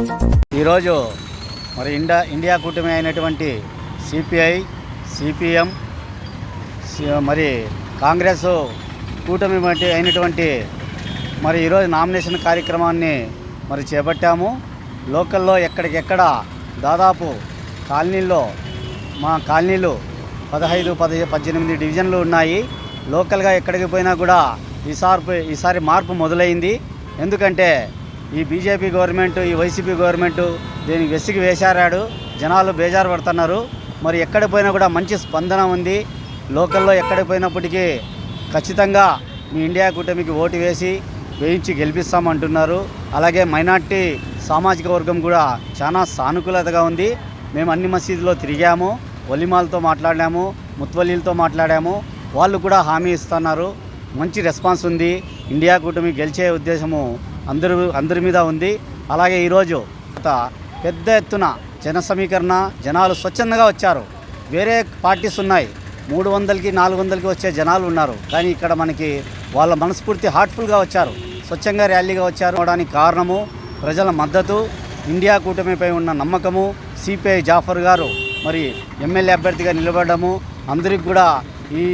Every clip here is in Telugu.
ఈరోజు మరి ఇండా ఇండియా కూటమి అయినటువంటి సిపిఐ సిపిఎం మరి కాంగ్రెస్ కూటమి వంటి అయినటువంటి మరి ఈరోజు నామినేషన్ కార్యక్రమాన్ని మరి చేపట్టాము. లోకల్లో ఎక్కడికెక్కడ దాదాపు కాలనీల్లో మా కాలనీలు పదహైదు పది పద్దెనిమిది డివిజన్లు ఉన్నాయి. లోకల్గా ఎక్కడికి పోయినా కూడా ఈసారి ఈసారి మార్పు మొదలైంది. ఎందుకంటే ఈ బీజేపీ గవర్నమెంట్ ఈ వైసీపీ గవర్నమెంట్ దీనికి వెసిగి వేశారాడు. జనాలు బేజారు పడుతున్నారు మరి ఎక్కడ పోయినా కూడా మంచి స్పందన ఉంది. లోకల్లో ఎక్కడికి పోయినప్పటికీ ఖచ్చితంగా మీ ఇండియా కూటమికి ఓటు వేసి వేయించి గెలిపిస్తామంటున్నారు. అలాగే మైనార్టీ సామాజిక వర్గం కూడా చాలా సానుకూలతగా ఉంది. మేము అన్ని మసీదులో తిరిగాము. ఒలిమాలతో మాట్లాడాము. ముత్వలీలతో మాట్లాడాము. వాళ్ళు కూడా హామీ ఇస్తున్నారు. మంచి రెస్పాన్స్ ఉంది. ఇండియా కూటమి గెలిచే ఉద్దేశము అందరూ అందరి మీద ఉంది. అలాగే ఈరోజు పెద్ద ఎత్తున జన సమీకరణ జనాలు స్వచ్ఛందంగా వచ్చారు. వేరే పార్టీస్ ఉన్నాయి. మూడు వందలకి నాలుగు వందలకి వచ్చే జనాలు ఉన్నారు. కానీ ఇక్కడ మనకి వాళ్ళ మనస్ఫూర్తి హార్ట్ఫుల్గా వచ్చారు. స్వచ్ఛంగా ర్యాలీగా వచ్చారు. అవడానికి కారణము ప్రజల మద్దతు ఇండియా కూటమిపై ఉన్న నమ్మకము సిపిఐ జాఫర్ గారు మరి ఎమ్మెల్యే అభ్యర్థిగా నిలబడము. అందరికి కూడా ఈ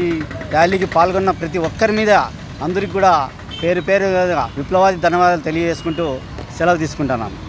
ర్యాలీకి పాల్గొన్న ప్రతి ఒక్కరి మీద అందరికి కూడా పేరు పేరు విప్లవాది ధన్యవాదాలు తెలియజేసుకుంటూ సెలవు తీసుకుంటున్నాను